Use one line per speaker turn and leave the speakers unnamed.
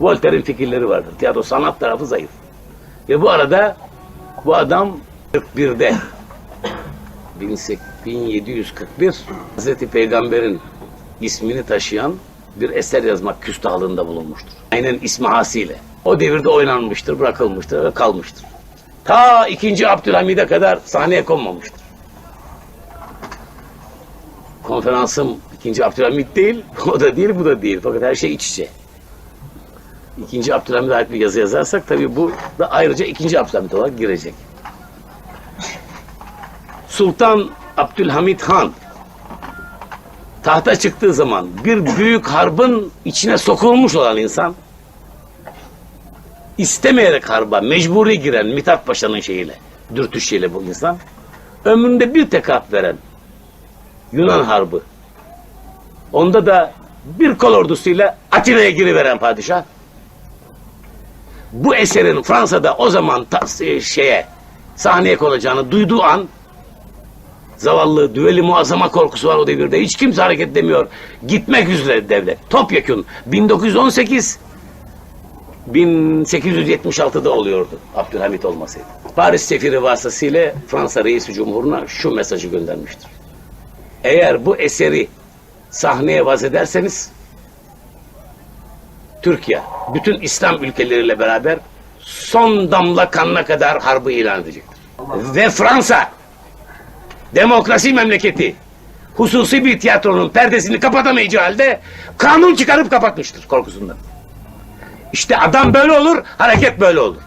Voltaire'in fikirleri vardır. Tiyatro sanat tarafı zayıf. Ve bu arada bu adam 41'de 1741 Hazreti Peygamber'in ismini taşıyan bir eser yazmak küstahlığında bulunmuştur. Aynen ismi hasiyle. O devirde oynanmıştır, bırakılmıştır ve kalmıştır. Ta 2. Abdülhamid'e kadar sahneye konmamıştır. Konferansım 2. Abdülhamid değil, o da değil, bu da değil. Fakat her şey iç içe. İkinci Abdülhamid'e ait bir yazı yazarsak tabii bu da ayrıca ikinci Abdülhamid olarak girecek. Sultan Abdülhamid Han tahta çıktığı zaman bir büyük harbın içine sokulmuş olan insan istemeyerek harba mecburi giren Mithat Paşa'nın şeyiyle, dürtüşüyle bu insan ömründe bir tek harp veren Yunan harbı onda da bir kol ordusuyla Atina'ya giriveren padişah bu eserin Fransa'da o zaman e, şeye sahneye konacağını duyduğu an zavallı düveli muazzama korkusu var o devirde. Hiç kimse hareket edemiyor. Gitmek üzere devlet. Topyekun 1918 1876'da oluyordu Abdülhamit olmasaydı. Paris sefiri vasıtasıyla Fransa reisi cumhuruna şu mesajı göndermiştir. Eğer bu eseri sahneye vaz ederseniz Türkiye bütün İslam ülkeleriyle beraber son damla kanına kadar harbı ilan edecektir. Ve Fransa demokrasi memleketi hususi bir tiyatronun perdesini kapatamayacağı halde kanun çıkarıp kapatmıştır korkusundan. İşte adam böyle olur, hareket böyle olur.